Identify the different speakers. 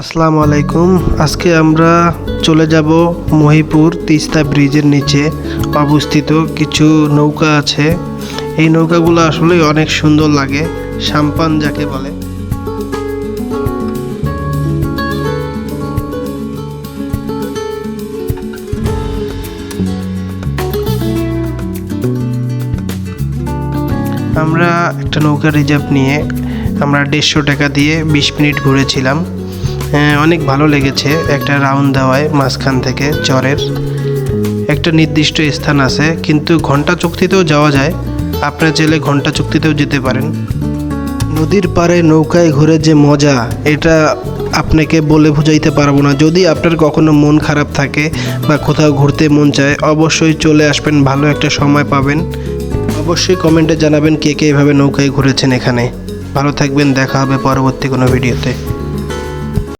Speaker 1: আসসালামু আলাইকুম। আজকে আমরা চলে যাব মহিপুর তিস্তা ব্রিজের নিচে। অবস্থিত কিছু নৌকা আছে। এই নৌকাগুলো আসলে অনেক সুন্দর লাগে, সাম্পান যাকে বলে। আমরা একটা নৌকা রিজার্ভ নিয়ে আমরা দেড়শো টাকা দিয়ে বিশ মিনিট ঘুরেছিলাম। অনেক ভালো লেগেছে একটা রাউন্ড দেওয়ায় মাঝখান থেকে চরের। একটা নির্দিষ্ট স্থান আছে, কিন্তু ঘণ্টা চুক্তিতেও যাওয়া যায়। আপনার চাইলে ঘণ্টা চুক্তিতেও যেতে পারেন। নদীর পাড়ে নৌকায় ঘুরে যে মজা, এটা আপনাকে বলে বোঝাইতে পারব না। যদি আপনার কখনো মন খারাপ থাকে বা কোথাও ঘুরতে মন চায়, অবশ্যই চলে আসবেন, ভালো একটা সময় পাবেন। অবশ্যই কমেন্টে জানাবেন কে কে এভাবে নৌকায় ঘুরেছেন এখানে। ভালো থাকবেন, দেখা হবে পরবর্তী কোনো ভিডিওতে।